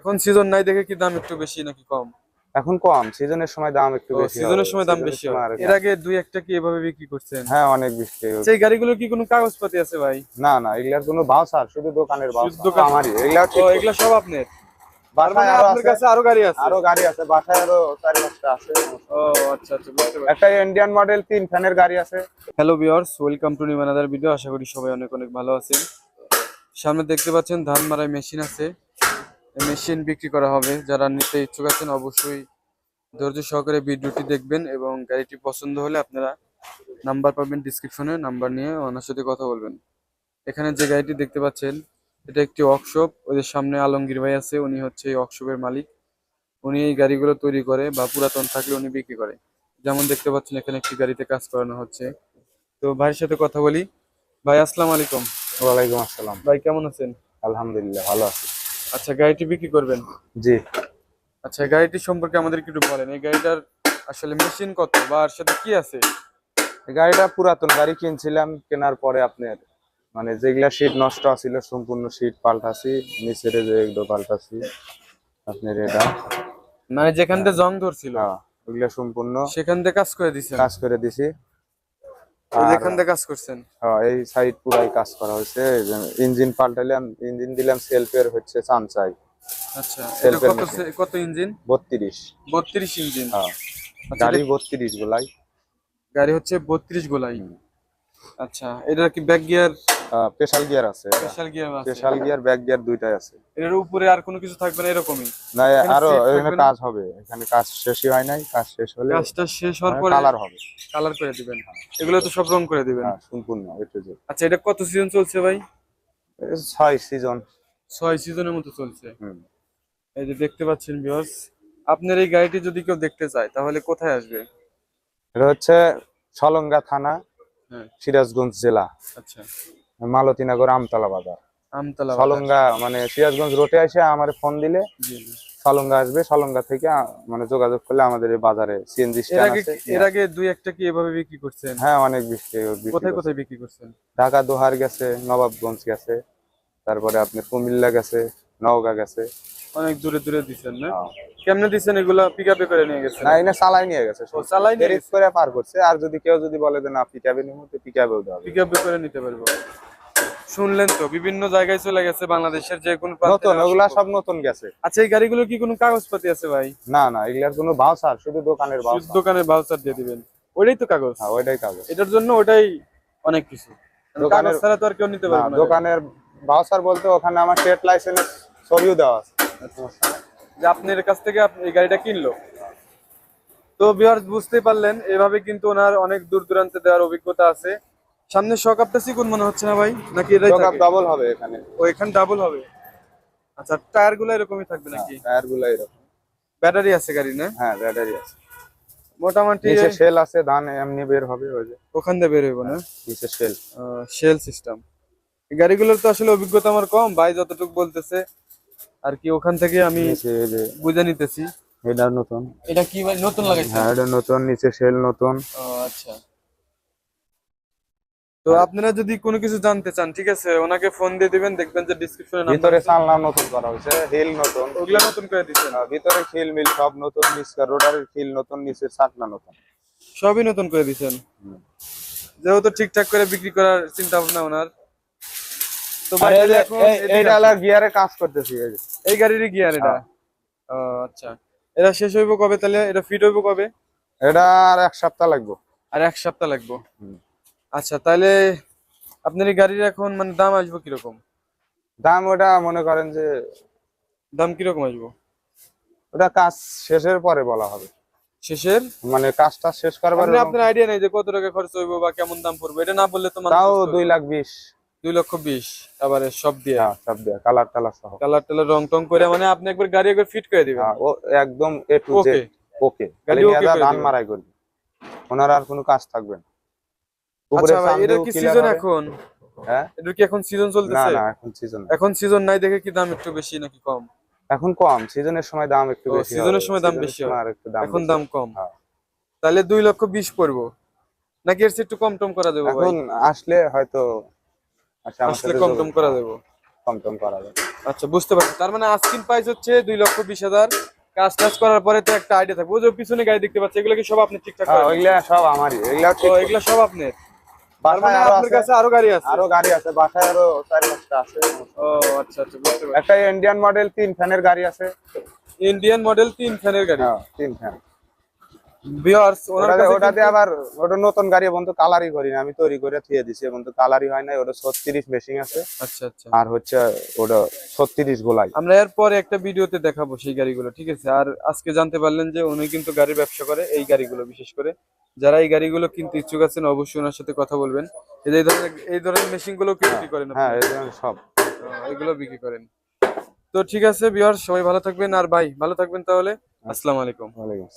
এখন সিজন নাই দেখে কি দাম একটু বেশি নাকি কম? এখন কম সিজনের সময় দাম একটু বেশি সিজনের সময় দাম বেশি এর আগে দুই একটা কি এভাবে বিক্রি করছেন? হ্যাঁ অনেক বেশি সেই গাড়িগুলো কি কোনো কাগজপাতি আছে ভাই? না না এগুলার কোনো বাউসার শুধু দোকানের দোকান- আমারই। এগুলা এগুলা সব আপনার? মানে বাসায় আরও আপনার আছে। কাছে আরও গাড়ি আছে? আরও গাড়ি আছে বাসায় আরও চারি পাঁচটা আছে। ও আচ্ছা আচ্ছা বুঝতে পারছি। একটা ইন্ডিয়ান মডেল তিন ফ্যানের গাড়ি আছে। Hello viewers welcome to new another video আশা করি সবাই অনেক অনেক ভালো আছেন। সামনে দেখতে পাচ্ছেন ধান মারাই মেশিন আছে। মেশিন বিক্রি করা হবে। যারা নিতে ইচ্ছুক আছেন অবশ্যই ধৈর্য সহকারে ভিডিওটি দেখবেন এবং গাড়িটি পছন্দ হলে আপনারা নাম্বার পাবেন ডিসক্রিপশনে নাম্বার নিয়ে ওনার সাথে কথা বলবেন। এখানে যে গাড়িটি দেখতে পাচ্ছেন এটা একটি ওয়ার্কশপ ওদের সামনে আলমগীর ভাই আছে উনি হচ্ছে এই ওয়ার্কশপের মালিক। উনি এই গাড়িগুলো তৈরি করে বা পুরাতন থাকলে উনি বিক্রি করে। যেমন দেখতে পাচ্ছেন এখানে একটি গাড়িতে কাজ করানো হচ্ছে। তো ভাইয়ের সাথে কথা বলি। ভাই আসসালামু আলাইকুম। ওয়ালাইকুম আসসালাম। ভাই কেমন আছেন? আলহামদুলিল্লাহ ভালো আছি। আচ্ছা গাড়িটি বিক্রি করবেন? জি। আচ্ছা গাড়িটি সম্পর্কে আমাদের একটু বলেন। এই গাড়িটার আসলে মেশিন কত বা এর সাথে কি আছে? এই গাড়িটা পুরাতন গাড়ি কিনছিলাম কেনার পরে আপনার মানে যেগুলা সিট নষ্ট আছিল সম্পূর্ণ সিট পাল্টাছি নিচের যে এগুলো পাল্টাছি আপনার এটা। মানে যেখান থেকে জং ধরছিল? হ্যাঁ ওগুলা সম্পূর্ণ সেখান থেকে কাজ করে দিছেন? কাজ করে দিছি। থেকে কাজ করছেন? হ্যাঁ, এই সাইড পুরাই কাজ করা হয়েছে। ইঞ্জিন পাল্টালাম ইঞ্জিন দিলাম সেলফের হচ্ছে চামচাই আচ্ছা সেলফের কত ইঞ্জিন বত্রিশ। বত্রিশ ইঞ্জিন হ্যাঁ আচ্ছা, গাড়ি এটা- বত্রিশ গুলাই। গাড়ি হচ্ছে বত্রিশ গোলাই। আচ্ছা এটা কি ব্যাক গিয়ার স্পেশাল গিয়ার আছে। স্পেশাল গিয়ার আছে। স্পেশাল গিয়ার ব্যাক গিয়ার দুইটাই আছে। এর উপরে আর কোনো কিছু থাকবে না এরকমই? না আরও এখানে কাজ হবে। এখানে কাজ শেষই হয় নাই কাজ শেষ হলে কাজটা শেষ হওয়ার পরে কালার হবে। কালার করে দিবেন। এগুলো তো সব রং করে দিবেন। হ্যাঁ সম্পূর্ণ একটু যে। আচ্ছা এটা কত সিজন চলছে ভাই? এই ছয় সিজন ছয় সিজনের মতো চলছে। হুম। এই যে দেখতে পাচ্ছেন ভিউয়ার্স আপনার এই গাড়িটি যদি কেউ দেখতে চায় তাহলে কোথায় আসবে? এটা হচ্ছে সলঙ্গা থানা। সিরাজগঞ্জ জেলা। আচ্ছা। মালতীনগর আমতলা বাজার। আমতলা সলঙ্গা মানে সিরাজগঞ্জ রোডে এসে আমার ফোন দিলে। সলঙ্গা আসবে সলঙ্গা থেকে মানে যোগাযোগ করলে আমাদের এই বাজারে সিএনজি এর আগে এর আগে দুই একটা কি এভাবে বিক্রি করছেন? হ্যাঁ অনেক বিক্রি বিক্রি কোথায় কোথায় বিক্রি করছেন? ঢাকা দোহার গেছে নবাবগঞ্জ গেছে তারপরে আপনার কুমিল্লা গেছে নওগাঁ গেছে। অনেক দূরে দূরে দিচ্ছেন না? হ্যাঁ। কেমনে দিচ্ছেন এগুলা? পিক আপে করে নিয়ে গেছেন? না এনে চালাই নিয়ে গেছে চালাই নিয়ে করে পার করছে। আর যদি কেউ যদি বলে যে না পিকাবে নিমু তো পিকাবেও দেওয়া হবে পিক আপে করে নিতে পারব। শুনলেন তো বিভিন্ন জায়গায় চলে গেছে বাংলাদেশের যে কোনো নতুন ওগুলা সব নতুন গেছে। আচ্ছা এই গাড়িগুলো কি কোনো কাগজপাতি আছে ভাই? না না এগুলার কোনো বাউসার শুধু দোকানের শুধু বাউসার দোকানের ভাউচার দিয়ে দিবেন। ওইটাই তো কাগজ? হ্যাঁ ওইটাই কাগজ। এটার জন্য ওটাই অনেক কিছু। দোকানের- ছাড়া তো আর কেউ নিতে পারবে না দোকানের বাউসার বলতে ওখানে আমার ট্রেড লাইসেন্স ছবিও দেওয়া আছে। যে আপনার কাছ থেকে এই গাড়িটা কিনলো। তো ভিউয়ার্স বুঝতে পারলেন এভাবে কিন্তু ওনার অনেক দূর দূরান্তে দেওয়ার অভিজ্ঞতা আছে। সামনে শক আপটা সিকুন মনে হচ্ছে না ভাই? নাকি এটাই থাকে? হবে এখানে। ও এখানে ডাবল হবে? আচ্ছা টায়ারগুলো এরকমই থাকবে নাকি? টায়ারগুলো এরকম। ব্যাটারি আছে গাড়ি না? হ্যাঁ ব্যাটারি আছে। মোটামুটি নিচে শেল আছে ধান এমনি বের হবে ওই যে। ওখান দিয়ে বের হইব না? নিচে শেল শেল সিস্টেম গাড়িগুলোর তো আসলে অভিজ্ঞতা আমার কম ভাই যতটুকু বলতেছে। আর কি ওখান থেকে আমি নিচে বুঝে নিতেছি। এটা নতুন। এটা কি ভাই নতুন লাগাইছে হ্যাঁ এটা নতুন নিচে শেল নতুন। ও আচ্ছা। তো আপনারা যদি কোনো কিছু জানতে চান ঠিক আছে ওনাকে ফোন দিয়ে দিবেন দেখবেন যে ডিসক্রিপশনে নাম্বার ভিতরে চালনা নতুন করা হয়েছে হিল নতুন। ওগুলা নতুন করে দিচ্ছেন আর ভিতরে খিল মিল সব নতুন নিচকার রোডারের খিল নতুন নিচের চাকনা নতুন। সবই নতুন করে দিচ্ছেন যেহেতু ঠিকঠাক করে বিক্রি করার চিন্তা ভাবনা ওনার। তো ভাই এইটা গিয়ারে কাজ করতেছি এই যে। এই গাড়িরই গিয়ার এটা। হ্যাঁ। ও আচ্ছা। এটা শেষ হইব কবে তাহলে? এটা ফিট হইব কবে? এটা আর এক সপ্তাহ লাগবে। আর এক সপ্তাহ লাগবে। আচ্ছা তাহলে আপনার এই গাড়ির এখন মানে দাম আসবে কীরকম? দাম ওটা মনে করেন যে দাম কীরকম আসবে? ওটা কাজ শেষের পরে বলা হবে। শেষের? মানে কাজটা শেষ করবার আপনার আইডিয়া নেই যে কত টাকা খরচ হইব বা কেমন দাম পড়বে এটা না বললে তো মানুষ তাও দুই লাখ বিশ। দুই লক্ষ বিশ আবার সব দিয়ে। হ্যাঁ সব দেয়া কালার টালার সহ। কালার টালার রং টং করে মানে আপনি একবার গাড়ি একবার ফিট করে দিবেন। হ্যাঁ, ও একদম এ টু ওকে জেড ওকে গাড়ি okay ধান। মারাই করবে। ওনার আর কোনো কাজ থাকবে না। উপরে আচ্ছা এটা কি সিজন এখন? হ্যাঁ? এটা কি এখন সিজন না চলতেছে? না এখন সিজন এখন সিজন নাই দেখে কি দাম একটু বেশি নাকি কম? এখন কম সিজনের সময় দাম একটু বেশি হবে। সময় দাম বেশি আর একটু দাম এখন দাম কম। হ্যাঁ। তাহলে দুই লক্ষ বিশ পড়ব। নাকি এর একটু কম টম করা দেবো এখন আসলে হয়তো আচ্ছা আসলে কম টম করা দেবো কম টম করা যাবে। আচ্ছা বুঝতে পারছি। তার মানে আস্কিন প্রাইস হচ্ছে দুই লক্ষ বিশ হাজার। কাজ টাজ করার পরে তো একটা আইডিয়া থাকবে। ওই যে পিছনে গাড়ি দেখতে পাচ্ছি এগুলো কি সব আপনি ঠিকঠাক হ্যাঁ? ওইগুলা সব আমারই। এগুলা ঠিক সব আপনার। আচ্ছা আচ্ছা একটা ইন্ডিয়ান মডেল তিন ফ্যানের গাড়ি আছে। ইন্ডিয়ান মডেল তিন ফ্যানের গাড়ি? তিন ফ্যান ভিউয়ার্স ওনার ওটাতে আবার ওটা নতুন গাড়ি তো কালারই করি না আমি তৈরি করে থুয়ে দিছি তো কালারই হয় নাই। ওটা ছত্রিশ মেশিন আছে। আচ্ছা আচ্ছা। আর হচ্ছে ওটা ছত্রিশ গোলাই। আমরা এরপরে একটা ভিডিওতে দেখাবো সেই গাড়িগুলো ঠিক আছে? আর আজকে জানতে পারলেন যে উনি কিন্তু গাড়ির ব্যবসা করে এই গাড়িগুলো বিশেষ করে। যারা এই গাড়িগুলো কিনতে ইচ্ছুক আছেন অবশ্যই ওনার সাথে কথা বলবেন। এই ধরনের এই ধরনের মেশিনগুলো বিক্রি করেন হ্যাঁ এই ধরনের সব। এগুলো বিক্রি করেন। তো ঠিক আছে বিহার সবাই ভালো থাকবেন। আর ভাই ভালো থাকবেন তাহলে। আসসালামু আলাইকুম। ওয়ালাইকুম।